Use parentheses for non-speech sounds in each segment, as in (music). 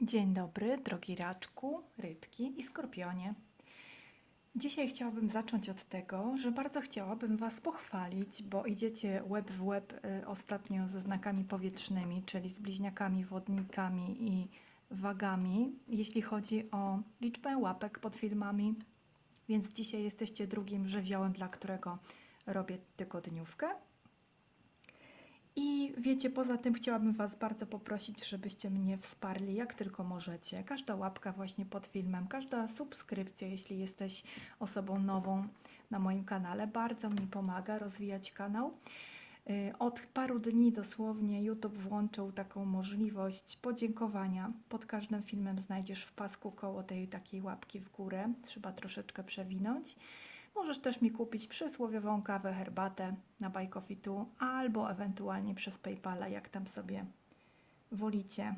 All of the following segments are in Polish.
Dzień dobry, drogi raczku, rybki i skorpionie. Dzisiaj chciałabym zacząć od tego, że bardzo chciałabym Was pochwalić, bo idziecie łeb w łeb y, ostatnio ze znakami powietrznymi, czyli z bliźniakami, wodnikami i wagami, jeśli chodzi o liczbę łapek pod filmami. Więc dzisiaj jesteście drugim żywiołem, dla którego robię tygodniówkę. I wiecie, poza tym chciałabym Was bardzo poprosić, żebyście mnie wsparli jak tylko możecie. Każda łapka właśnie pod filmem, każda subskrypcja, jeśli jesteś osobą nową na moim kanale, bardzo mi pomaga rozwijać kanał. Y, Od paru dni dosłownie YouTube włączył taką możliwość podziękowania. Pod każdym filmem znajdziesz w pasku koło tej takiej łapki w górę. Trzeba troszeczkę przewinąć. Możesz też mi kupić przysłowiową kawę, herbatę na Buy Coffee Tu albo ewentualnie przez PayPala, jak tam sobie wolicie.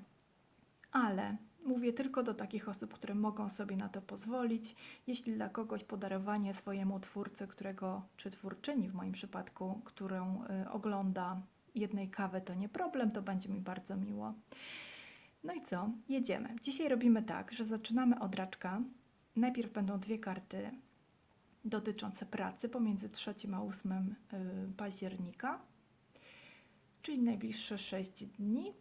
Ale mówię tylko do takich osób, które mogą sobie na to pozwolić. Jeśli dla kogoś podarowanie swojemu twórcy, którego, czy twórczyni w moim przypadku, którą y, ogląda jednej kawy, to nie problem, to będzie mi bardzo miło. No i co? Jedziemy. Dzisiaj robimy tak, że zaczynamy od raczka. Najpierw będą dwie karty dotyczące pracy pomiędzy 3 a 8 y, października, czyli najbliższe 6 dni,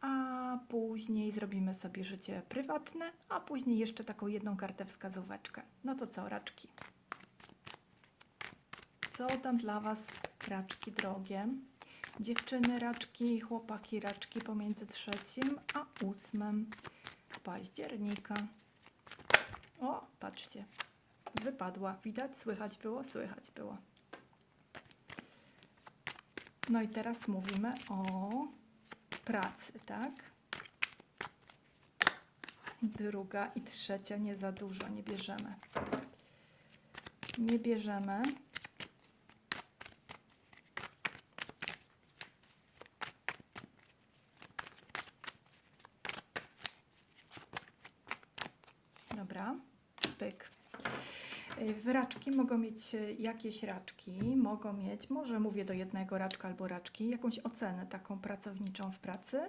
a później zrobimy sobie życie prywatne, a później jeszcze taką jedną kartę wskazóweczkę. No to co, raczki? Co tam dla Was, raczki drogie? Dziewczyny raczki, chłopaki raczki pomiędzy 3 a 8 października. O, patrzcie, wypadła. Widać? Słychać było? Słychać było. No i teraz mówimy o pracy, tak? Druga i trzecia nie za dużo, nie bierzemy. Nie bierzemy. Dobra, pyk. Y, Raczki mogą mieć y, jakieś raczki, mogą mieć, może mówię do jednego raczka albo raczki, jakąś ocenę taką pracowniczą w pracy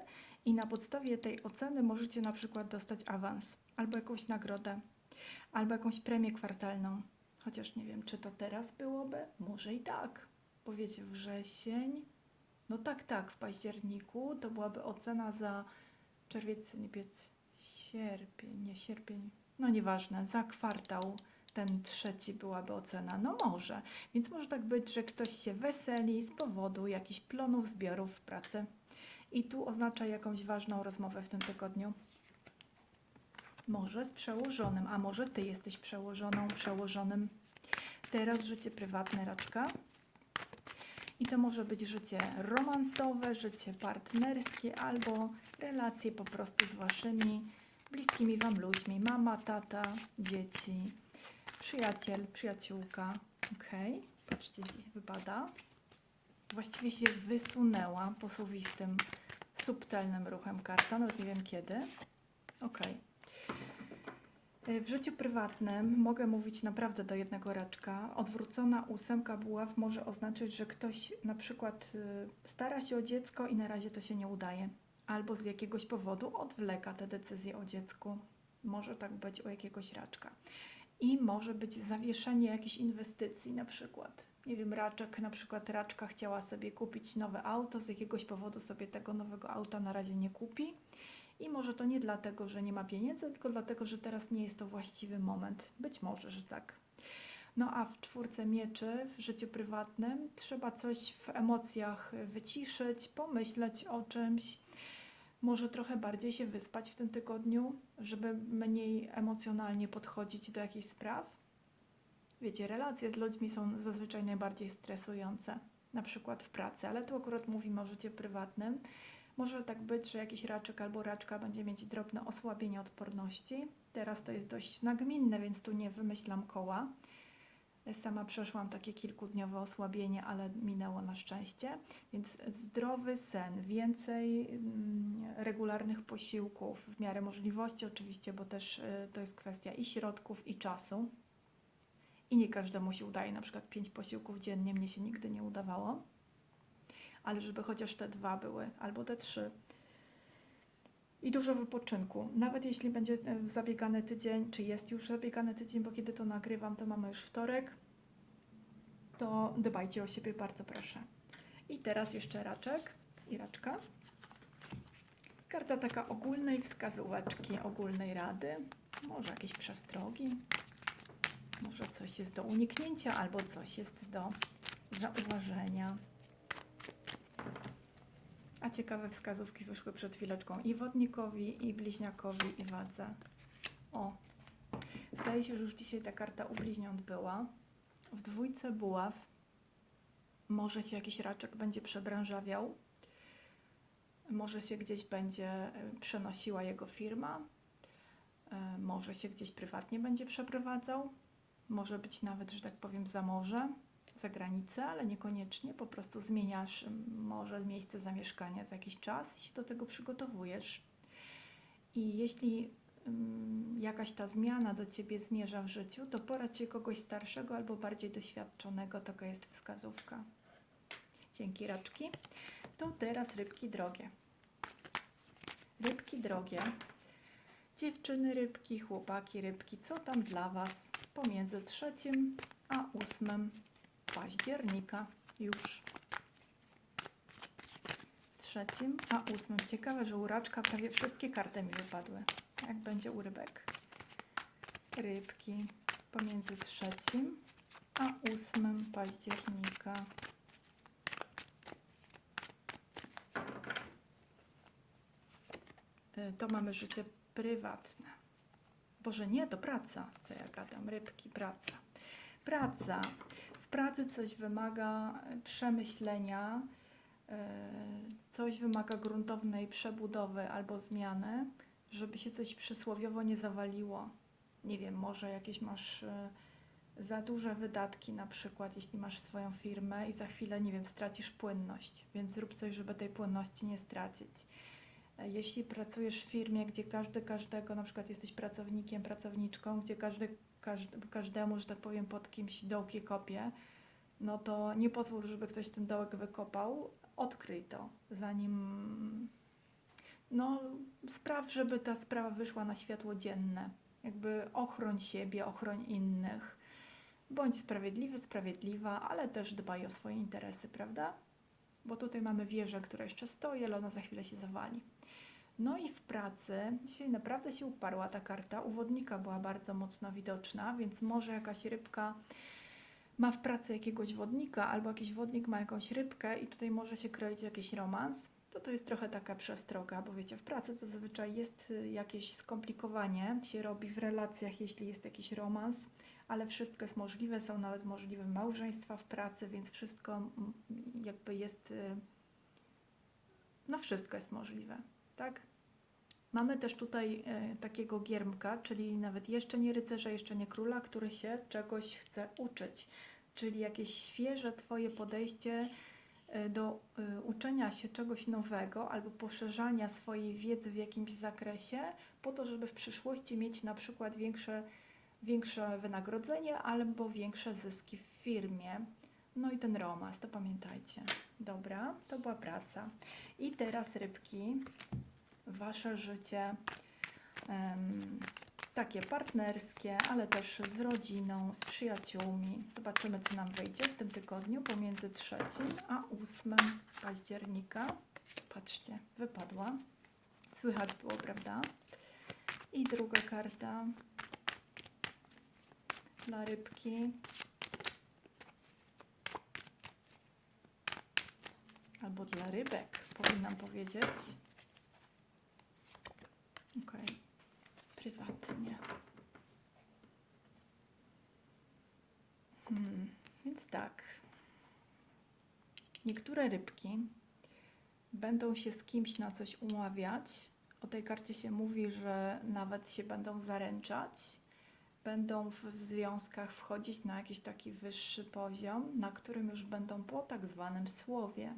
i na podstawie tej oceny możecie na przykład dostać awans albo jakąś nagrodę, albo jakąś premię kwartalną. Chociaż nie wiem, czy to teraz byłoby, może i tak. Bo wiecie, wrzesień, no tak, tak, w październiku to byłaby ocena za czerwiec, lipiec, sierpień, nie sierpień, no nieważne, za kwartał ten trzeci byłaby ocena? No może. Więc może tak być, że ktoś się weseli z powodu jakichś plonów, zbiorów w pracy. I tu oznacza jakąś ważną rozmowę w tym tygodniu. Może z przełożonym, a może ty jesteś przełożoną, przełożonym. Teraz życie prywatne, raczka. I to może być życie romansowe, życie partnerskie albo relacje po prostu z waszymi bliskimi wam ludźmi. Mama, tata, dzieci, przyjaciel, przyjaciółka. Ok, patrzcie, gdzie wypada. Właściwie się wysunęła posuwistym, subtelnym ruchem karta, nawet nie wiem kiedy. Ok. W życiu prywatnym mogę mówić naprawdę do jednego raczka. Odwrócona ósemka buław może oznaczać, że ktoś na przykład y, stara się o dziecko i na razie to się nie udaje. Albo z jakiegoś powodu odwleka te decyzje o dziecku. Może tak być u jakiegoś raczka i może być zawieszenie jakichś inwestycji na przykład. Nie wiem, raczek, na przykład raczka chciała sobie kupić nowe auto, z jakiegoś powodu sobie tego nowego auta na razie nie kupi. I może to nie dlatego, że nie ma pieniędzy, tylko dlatego, że teraz nie jest to właściwy moment. Być może, że tak. No a w czwórce mieczy, w życiu prywatnym, trzeba coś w emocjach wyciszyć, pomyśleć o czymś, może trochę bardziej się wyspać w tym tygodniu, żeby mniej emocjonalnie podchodzić do jakichś spraw. Wiecie, relacje z ludźmi są zazwyczaj najbardziej stresujące, na przykład w pracy, ale tu akurat mówimy o życiu prywatnym. Może tak być, że jakiś raczek albo raczka będzie mieć drobne osłabienie odporności. Teraz to jest dość nagminne, więc tu nie wymyślam koła. Sama przeszłam takie kilkudniowe osłabienie, ale minęło na szczęście. Więc zdrowy sen, więcej mm, regularnych posiłków w miarę możliwości, oczywiście, bo też y, to jest kwestia i środków, i czasu. I nie każdemu się udaje, na przykład pięć posiłków dziennie, mnie się nigdy nie udawało. Ale żeby chociaż te dwa były, albo te trzy. I dużo wypoczynku. Nawet jeśli będzie e, zabiegany tydzień, czy jest już zabiegany tydzień, bo kiedy to nagrywam, to mamy już wtorek, to dbajcie o siebie, bardzo proszę. I teraz jeszcze raczek i raczka. Karta taka ogólnej wskazóweczki, ogólnej rady, może jakieś przestrogi, może coś jest do uniknięcia, albo coś jest do zauważenia. A ciekawe wskazówki wyszły przed chwileczką i wodnikowi, i bliźniakowi, i wadze. O, zdaje się, że już dzisiaj ta karta u bliźniąt była. W dwójce buław. Może się jakiś raczek będzie przebranżawiał, może się gdzieś będzie e, przenosiła jego firma, e, może się gdzieś prywatnie będzie przeprowadzał, może być nawet, że tak powiem, za morze, za granicę, ale niekoniecznie, po prostu zmieniasz może miejsce zamieszkania za jakiś czas i się do tego przygotowujesz. I jeśli jakaś ta zmiana do ciebie zmierza w życiu, to poradź się kogoś starszego albo bardziej doświadczonego, taka jest wskazówka. Dzięki raczki. To teraz rybki drogie. Rybki drogie. Dziewczyny rybki, chłopaki rybki, co tam dla Was pomiędzy trzecim a 8 października już. Trzecim a 8. Ciekawe, że u raczka prawie wszystkie karty mi wypadły. Jak będzie u rybek? Rybki pomiędzy trzecim a 8 października. Y, To mamy życie prywatne. Boże, nie, to praca. Co ja gadam? Rybki, praca. Praca. Pracy coś wymaga przemyślenia, e, coś wymaga gruntownej przebudowy albo zmiany, żeby się coś przysłowiowo nie zawaliło. Nie wiem, może jakieś masz e, za duże wydatki, na przykład jeśli masz swoją firmę i za chwilę, nie wiem, stracisz płynność, więc zrób coś, żeby tej płynności nie stracić. E, Jeśli pracujesz w firmie, gdzie każdy każdego, na przykład jesteś pracownikiem, pracowniczką, gdzie każdy każdemu, że tak powiem, pod kimś dołki kopie, no to nie pozwól, żeby ktoś ten dołek wykopał. Odkryj to, zanim. No, spraw, żeby ta sprawa wyszła na światło dzienne. Jakby ochroń siebie, ochroń innych. Bądź sprawiedliwy, sprawiedliwa, ale też dbaj o swoje interesy, prawda? Bo tutaj mamy wieżę, która jeszcze stoi, ale ona za chwilę się zawali. No i w pracy dzisiaj naprawdę się uparła ta karta. U wodnika była bardzo mocno widoczna, więc może jakaś rybka ma w pracy jakiegoś wodnika, albo jakiś wodnik ma jakąś rybkę i tutaj może się kroić jakiś romans. To to jest trochę taka przestroga, bo wiecie, w pracy zazwyczaj jest y, jakieś skomplikowanie, się robi w relacjach, jeśli jest jakiś romans, ale wszystko jest możliwe, są nawet możliwe małżeństwa w pracy, więc wszystko mm, jakby jest, y, no wszystko jest możliwe, tak? Mamy też tutaj e, takiego giermka, czyli nawet jeszcze nie rycerza, jeszcze nie króla, który się czegoś chce uczyć. Czyli jakieś świeże Twoje podejście e, do e, uczenia się czegoś nowego albo poszerzania swojej wiedzy w jakimś zakresie, po to, żeby w przyszłości mieć na przykład większe, większe wynagrodzenie albo większe zyski w firmie. No i ten romans, to pamiętajcie. Dobra, to była praca. I teraz rybki wasze życie takie partnerskie, ale też z rodziną, z przyjaciółmi. Zobaczymy, co nam wyjdzie w tym tygodniu pomiędzy 3 a 8 października. Patrzcie, wypadła. Słychać było, prawda? I druga karta dla rybki. Albo dla rybek, powinnam powiedzieć. Okej, prywatnie. Hmm, więc tak. Niektóre rybki będą się z kimś na coś umawiać. O tej karcie się mówi, że nawet się będą zaręczać. Będą w związkach wchodzić na jakiś taki wyższy poziom, na którym już będą po tak zwanym słowie.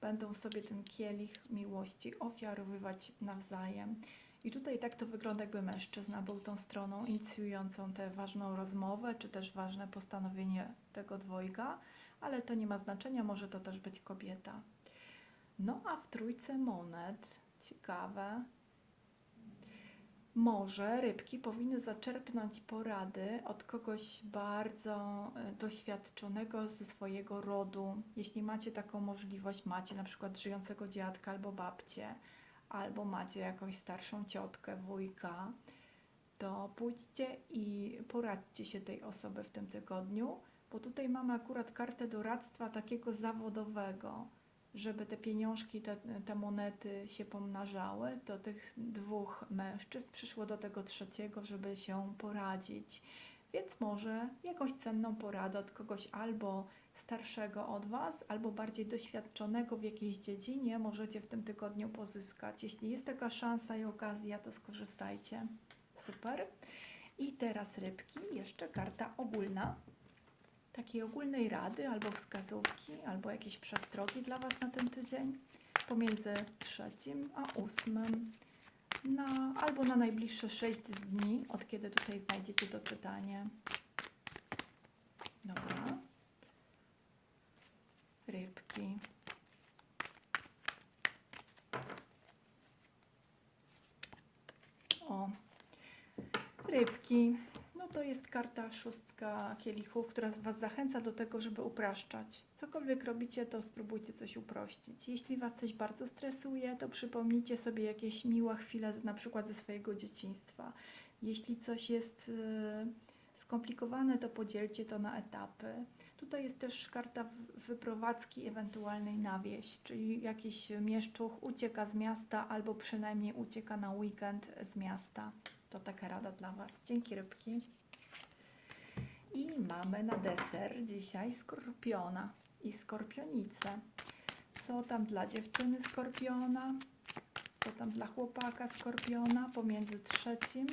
Będą sobie ten kielich miłości ofiarowywać nawzajem. I tutaj tak to wygląda, jakby mężczyzna był tą stroną inicjującą tę ważną rozmowę, czy też ważne postanowienie tego dwojga, ale to nie ma znaczenia, może to też być kobieta. No a w trójce monet, ciekawe, Może rybki powinny zaczerpnąć porady od kogoś bardzo e, doświadczonego ze swojego rodu. Jeśli macie taką możliwość, macie na przykład żyjącego dziadka albo babcię, albo macie jakąś starszą ciotkę, wujka, to pójdźcie i poradźcie się tej osoby w tym tygodniu, bo tutaj mamy akurat kartę doradztwa takiego zawodowego, żeby te pieniążki, te, te monety się pomnażały, do tych dwóch mężczyzn przyszło do tego trzeciego, żeby się poradzić. Więc może jakąś cenną poradę od kogoś albo starszego od Was, albo bardziej doświadczonego w jakiejś dziedzinie możecie w tym tygodniu pozyskać. Jeśli jest taka szansa i okazja, to skorzystajcie. Super. I teraz rybki, jeszcze karta ogólna. Takiej ogólnej rady, albo wskazówki, albo jakieś przestrogi dla Was na ten tydzień pomiędzy trzecim a ósmym, na, albo na najbliższe 6 dni, od kiedy tutaj znajdziecie to czytanie. Dobra. O, rybki. No to jest karta szóstka kielichów, która Was zachęca do tego, żeby upraszczać. Cokolwiek robicie, to spróbujcie coś uprościć. Jeśli Was coś bardzo stresuje, to przypomnijcie sobie jakieś miłe chwile, na przykład ze swojego dzieciństwa. Jeśli coś jest e, skomplikowane, to podzielcie to na etapy. Tutaj jest też karta wyprowadzki ewentualnej na wieś, czyli jakiś mieszczuch ucieka z miasta albo przynajmniej ucieka na weekend z miasta. To taka rada dla Was. Dzięki rybki. I mamy na deser dzisiaj skorpiona i skorpionicę. Co tam dla dziewczyny skorpiona? Co tam dla chłopaka skorpiona pomiędzy trzecim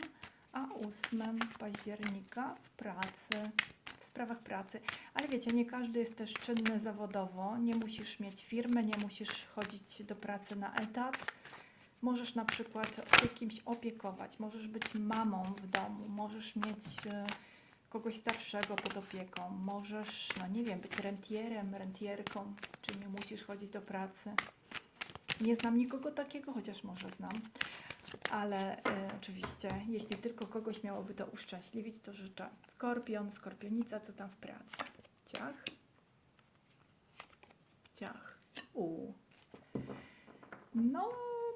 a 8 października w pracy, w sprawach pracy. Ale wiecie, nie każdy jest też czynny zawodowo. Nie musisz mieć firmy, nie musisz chodzić do pracy na etat. Możesz na przykład się kimś opiekować, możesz być mamą w domu, możesz mieć e, kogoś starszego pod opieką, możesz, no nie wiem, być rentierem, rentierką, czy nie musisz chodzić do pracy. Nie znam nikogo takiego, chociaż może znam. Ale e, oczywiście, jeśli tylko kogoś miałoby to uszczęśliwić, to życzę. Skorpion, skorpionica, co tam w pracy? Ciach. Ciach. U. No,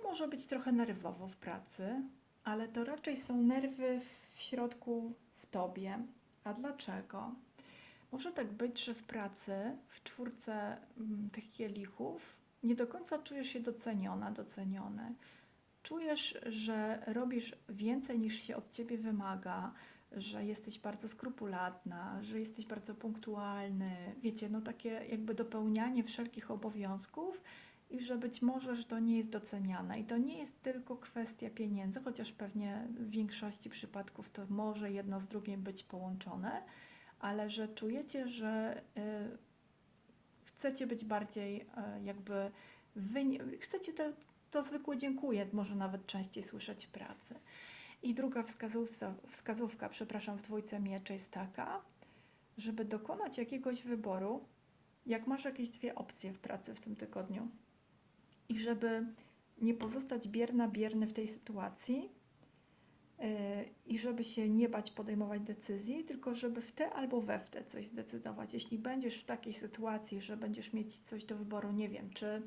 może być trochę nerwowo w pracy, ale to raczej są nerwy w środku w tobie. A dlaczego? Może tak być, że w pracy, w czwórce mm, tych kielichów, nie do końca czujesz się doceniona, doceniony. Czujesz, że robisz więcej niż się od ciebie wymaga, że jesteś bardzo skrupulatna, że jesteś bardzo punktualny. Wiecie, no takie jakby dopełnianie wszelkich obowiązków i że być może, że to nie jest doceniane. I to nie jest tylko kwestia pieniędzy, chociaż pewnie w większości przypadków to może jedno z drugim być połączone, ale że czujecie, że y, chcecie być bardziej y, jakby wyni- chcecie to, to zwykłe dziękuję, może nawet częściej słyszeć w pracy. I druga wskazówca, wskazówka, przepraszam, w dwójce mieczy jest taka, żeby dokonać jakiegoś wyboru, jak masz jakieś dwie opcje w pracy w tym tygodniu i żeby nie pozostać bierna, bierny w tej sytuacji yy, i żeby się nie bać podejmować decyzji, tylko żeby w te albo we w te coś zdecydować. Jeśli będziesz w takiej sytuacji, że będziesz mieć coś do wyboru, nie wiem, czy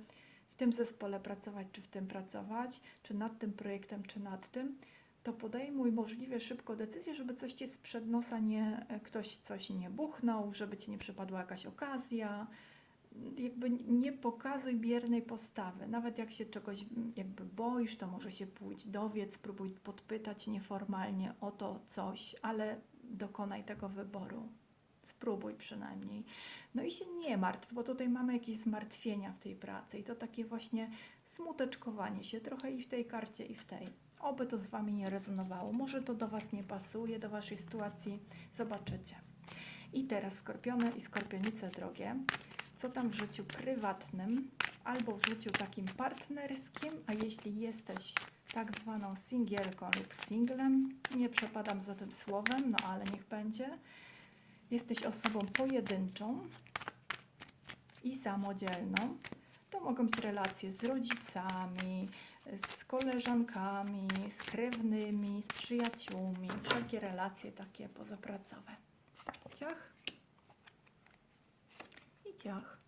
w tym zespole pracować, czy w tym pracować, czy nad tym projektem, czy nad tym, to podejmuj możliwie szybko decyzję, żeby coś ci sprzed nosa nie, ktoś coś nie buchnął, żeby ci nie przypadła jakaś okazja, jakby nie pokazuj biernej postawy. Nawet jak się czegoś mm, jakby boisz, to może się pójść, dowiedz, spróbuj podpytać nieformalnie o to coś, ale dokonaj tego wyboru. Spróbuj przynajmniej. No i się nie martw, bo tutaj mamy jakieś zmartwienia w tej pracy i to takie właśnie smuteczkowanie się trochę i w tej karcie, i w tej. Oby to z Wami nie rezonowało. Może to do Was nie pasuje, do Waszej sytuacji. Zobaczycie. I teraz skorpiony i skorpionice drogie co tam w życiu prywatnym albo w życiu takim partnerskim, a jeśli jesteś tak zwaną singielką lub singlem, nie przepadam za tym słowem, no ale niech będzie, jesteś osobą pojedynczą i samodzielną, to mogą być relacje z rodzicami, z koleżankami, z krewnymi, z przyjaciółmi, wszelkie relacje takie pozapracowe. Ciach i ciach.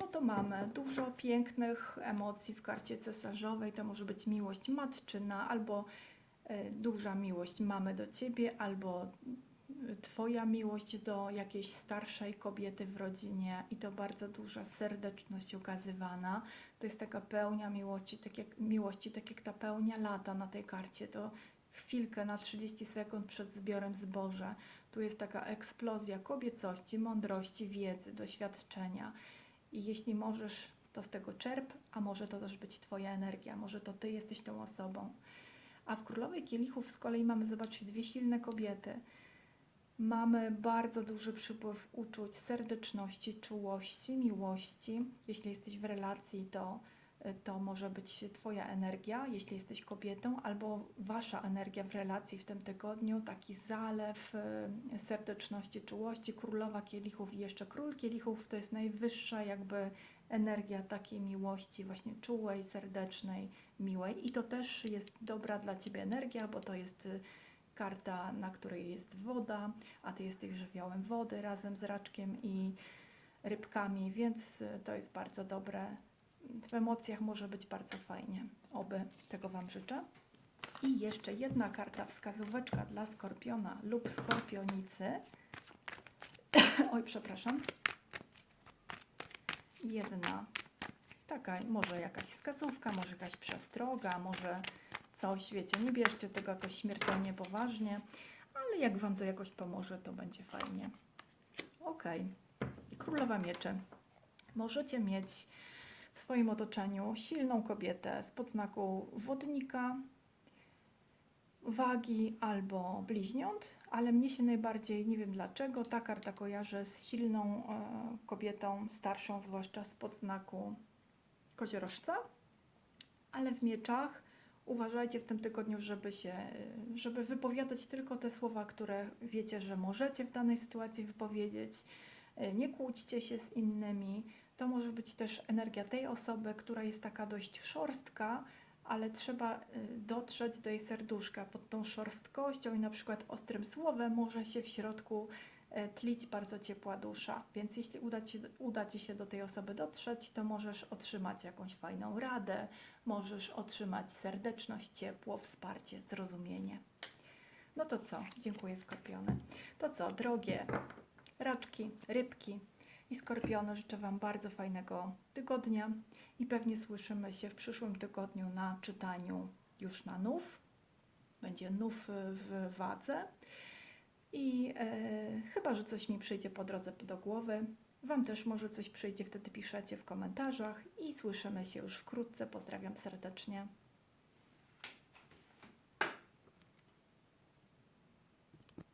No to mamy dużo pięknych emocji w karcie cesarzowej. To może być miłość matczyna, albo e, duża miłość mamy do ciebie, albo twoja miłość do jakiejś starszej kobiety w rodzinie i to bardzo duża serdeczność ukazywana. To jest taka pełnia miłości, tak jak, miłości, tak jak ta pełnia lata na tej karcie. To chwilkę na 30 sekund przed zbiorem zboża. Tu jest taka eksplozja kobiecości, mądrości, wiedzy, doświadczenia. I jeśli możesz, to z tego czerp, a może to też być Twoja energia, może to Ty jesteś tą osobą. A w Królowej Kielichów z kolei mamy, zobaczcie, dwie silne kobiety. Mamy bardzo duży przypływ uczuć, serdeczności, czułości, miłości. Jeśli jesteś w relacji, to, to może być Twoja energia, jeśli jesteś kobietą, albo Wasza energia w relacji w tym tygodniu, taki zalew y, serdeczności, czułości. Królowa Kielichów i jeszcze Król Kielichów to jest najwyższa jakby energia takiej miłości, właśnie czułej, serdecznej, miłej. I to też jest dobra dla Ciebie energia, bo to jest y, karta, na której jest woda, a Ty jesteś żywiołem wody razem z raczkiem i rybkami, więc y, to jest bardzo dobre. W emocjach może być bardzo fajnie. Oby tego Wam życzę. I jeszcze jedna karta wskazóweczka dla skorpiona lub skorpionicy. (laughs) Oj, przepraszam. Jedna taka, może jakaś wskazówka, może jakaś przestroga, może coś, wiecie, nie bierzcie tego jakoś śmiertelnie poważnie, ale jak Wam to jakoś pomoże, to będzie fajnie. Ok. Królowa Mieczy. Możecie mieć w swoim otoczeniu silną kobietę z podznaku wodnika, wagi albo bliźniąt, ale mnie się najbardziej, nie wiem dlaczego, ta karta kojarzy z silną e, kobietą, starszą, zwłaszcza z podznaku koziorożca, ale w mieczach uważajcie w tym tygodniu, żeby się, żeby wypowiadać tylko te słowa, które wiecie, że możecie w danej sytuacji wypowiedzieć. E, Nie kłóćcie się z innymi. To może być też energia tej osoby, która jest taka dość szorstka, ale trzeba y, dotrzeć do jej serduszka. Pod tą szorstkością i na przykład ostrym słowem może się w środku e, tlić bardzo ciepła dusza. Więc jeśli uda ci, uda ci się do tej osoby dotrzeć, to możesz otrzymać jakąś fajną radę, możesz otrzymać serdeczność, ciepło, wsparcie, zrozumienie. No to co? Dziękuję Skorpiony. To co, drogie raczki, rybki i skorpiony, życzę Wam bardzo fajnego tygodnia i pewnie słyszymy się w przyszłym tygodniu na czytaniu już na nów. Będzie nów w wadze. I e, chyba, że coś mi przyjdzie po drodze do głowy, Wam też może coś przyjdzie, wtedy piszecie w komentarzach i słyszymy się już wkrótce. Pozdrawiam serdecznie.